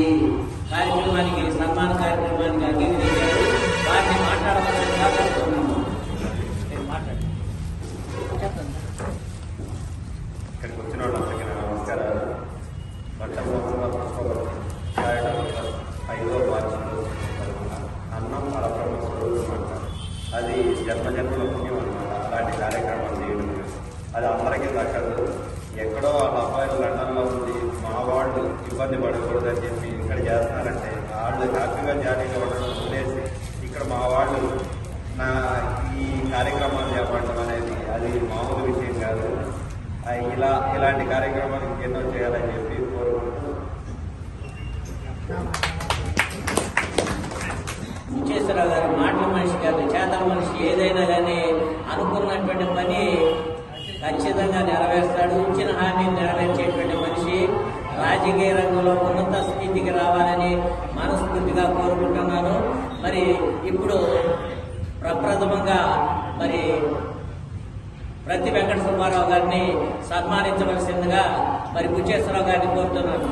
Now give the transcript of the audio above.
ఈ కార్యక్రమానికి సన్మాన కార్యక్రమానికి అంగీకరించారు వారిని మాట్లాడవలసిందిగా కోరుతున్నాము ఇక్కడికి వచ్చిన వాళ్ళందరికీ నమస్కారాలు. ఐదో వార్షికం అన్నం పరబ్రహ్మ స్వరూపం అంటారు. అది జన్మ జన్మల పుణ్యం అనమాట అలాంటి కార్యక్రమాలు చేయడం అది అందరికీ దక్కదు. వాళ్ళు ఇబ్బంది పడకూడదు అని చెప్పి ఇక్కడ చేస్తున్నారంటే వాళ్ళు హ్యాపీగా జాలీగా ఉండడం వదిలేసి ఇక్కడ మా వాళ్ళు నా ఈ కార్యక్రమాలు చేపట్టడం అనేది అది మామూలు విషయం కాదు. ఇలా ఇలాంటి కార్యక్రమాలు ఇంకెన్నో చేయాలని చెప్పి కోరుకుంటూ విశ్వేశ్వరరావు గారు మాటల మనిషి కాదు చేతల మనిషి. ఏదైనా కానీ అనుకున్నటువంటి పని ఖచ్చితంగా నెరవేర్స్తాడు. ఇచ్చిన హామీని నెరవేర్చేటువంటి రాజకీయ రంగంలో ఉన్నత స్థితికి రావాలని మనస్ఫూర్తిగా కోరుకుంటున్నాను. మరి ఇప్పుడు ప్రప్రథమంగా మరి ప్రతి వెంకట సుబ్బారావు గారిని సన్మానించవలసిందిగా మరి బుచ్చేశ్వరరావు గారిని కోరుతున్నాను.